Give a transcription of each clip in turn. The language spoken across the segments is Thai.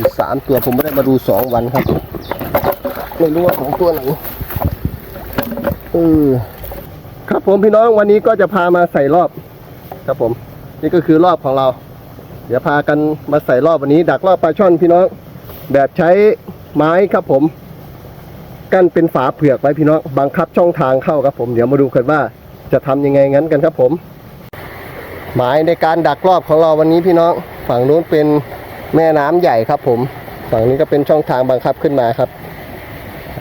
อีกสามตัวผมไม่ได้มาดูสองวันครับ ไม่รู้ว่าของตัวไหนเออครับผมพี่น้องวันนี้ก็จะพามาใส่รอบ ครับผม นี่ก็คือรอบของเรา เดี๋ยวพากันมาใส่รอบวันนี้ ดักรอบปลาช่อนพี่น้อง แบบใช้ไม้ครับผม กั้นเป็นฝาเผือกไว้พี่น้องบังคับช่องทางเข้าครับผมเดี๋ยวมาดูกันว่าจะทำยังไงงั้นกันครับผม หมายในการดักรอบของเราวันนี้พี่น้อง ฝั่งนู้นเป็น แม่น้ำใหญ่ครับผมฝั่งนี้ก็เป็นช่องทางบังคับขึ้นมาครับ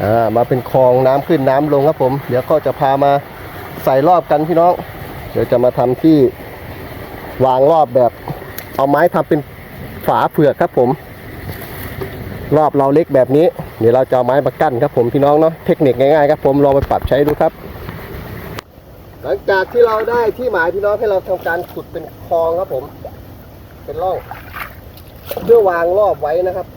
อ่ามาเป็นคลองน้ำขึ้นน้ำลงครับผม เดี๋ยวก็จะพามาใส่รอบกันพี่น้อง เดี๋ยวจะมาทำที่วางรอบแบบเอาไม้ทำเป็นฝาเผือกครับผม รอบเราเล็กแบบนี้ เดี๋ยวเราจะเอาไม้มากั้นครับผมพี่น้องเนาะเทคนิคง่ายๆครับผมลองไปปรับใช้ดูครับ หลังจากที่เราได้ที่หมายพี่น้องให้เราทำการขุดเป็นคลองครับผม เป็นร่อง เพื่อวางรอบไว้นะครับ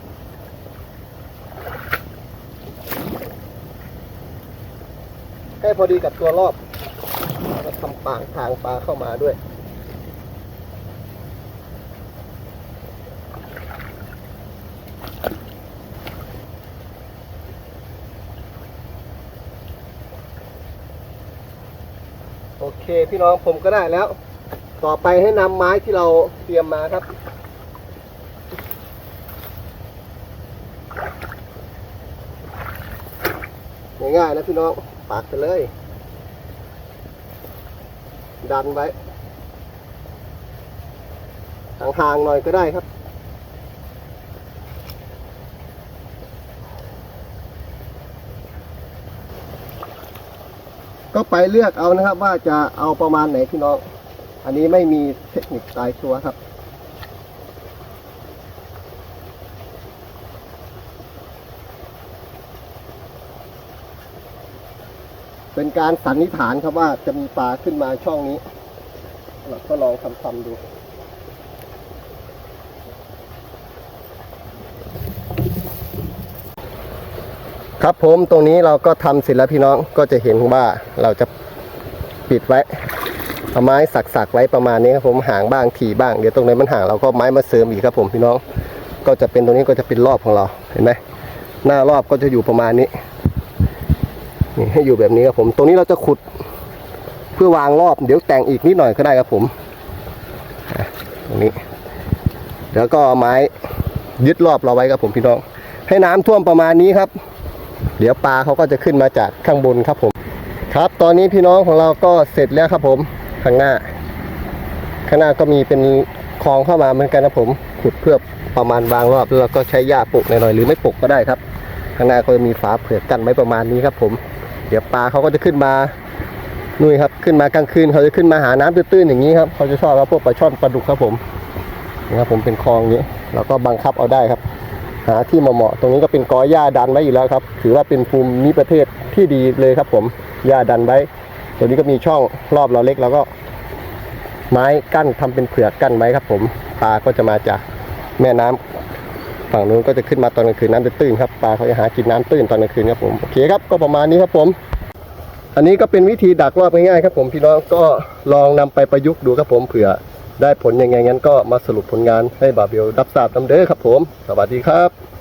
ให้พอดีกับตัวรอบแล้วทำปางทางปลาเข้ามาด้วยโอเคพี่น้องผมก็ได้แล้ว ต่อไปให้นำไม้ที่เราเตรียมมาครับ ง่ายๆนะพี่น้องปากไปเลย ดันไว้ห่างๆหน่อยก็ได้ครับ ก็ไปเลือกเอานะครับว่าจะเอาประมาณไหนพี่น้อง อันนี้ไม่มีเทคนิคตายชัวครับ เป็นการสันนิษฐานครับว่าจะมีปลาขึ้นมาช่องนี้ เราก็ลองทำทำดูครับผมตรงนี้เราก็ทำเสร็จแล้วพี่น้องก็จะเห็นว่าเราจะปิดไว้เอาไม้สักๆไว้ประมาณนี้ครับผมห่างบ้างถี่บ้างเดี๋ยวตรงไหนมันห่างเราก็ไม้มาเสริมอีกครับผมพี่น้อง ก็จะเป็นตรงนี้ก็จะเป็นรอบของเราเห็นไหมหน้ารอบก็จะอยู่ประมาณนี้ นี่ให้อยู่แบบนี้ครับผม ตรงนี้เราจะขุด เพื่อวางรอบ เดี๋ยวแต่งอีกนิดหน่อยก็ได้ครับผมตรงนี้ แล้วก็เอาไม้ยึดรอบเราไว้ครับผมพี่น้อง ให้น้ำท่วมประมาณนี้ครับ เดี๋ยวปลาเขาก็จะขึ้นมาจากข้างบนครับผม ครับ ตอนนี้พี่น้องของเราก็เสร็จแล้วครับผม ข้างหน้า ข้างหน้าก็มีเป็นคลองเข้ามาเหมือนกันนะผม ขุดเพื่อประมาณวางรอบแล้วเราก็ใช้หญ้าปลูกหน่อยๆหรือไม่ปลูกก็ได้ครับ ข้างหน้าก็มีฝาเผือกกันไว้ประมาณนี้ครับผม ดี๋ยวปลาเขาก็จะขึ้นมานู่นครับขึ้นมากลางคืนเขาจะขึ้นมาหาน้ำตื้นๆอย่างนี้ครับเขาจะชอบครับพวกปลาช่อนปลาดุกครับผมนะครับผมเป็นคลองนี้เราก็บังคับเอาได้ครับ หาที่เหมาะๆตรงนี้ก็เป็นกอหญ้าดันไว้อยู่แล้วครับ ถือว่าเป็นภูมิประเทศที่ดีเลยครับ ผมหญ้าดันไว้ตัวนี้ก็มีช่องรอบเราเล็กแล้วก็ ไม้กั้นทำเป็นเผือกกั้นไว้ครับ ผมปลาก็จะมาจากแม่น้ำ ฝั่งนู้นก็จะขึ้นมาตอนกลางคืนน้ำจะตื้นครับปลาเขาจะหากินน้ำตื้นตอนกลางคืนครับผมโอเคครับก็ประมาณนี้ครับผม อันนี้ก็เป็นวิธีดักรอบง่ายๆครับผมพี่น้องก็ลองนำไปประยุกต์ดูครับผมเผื่อได้ผลยังไงงั้นก็มาสรุปผลงานให้บาเบลรับทราบนำเด้อครับผม สวัสดีครับ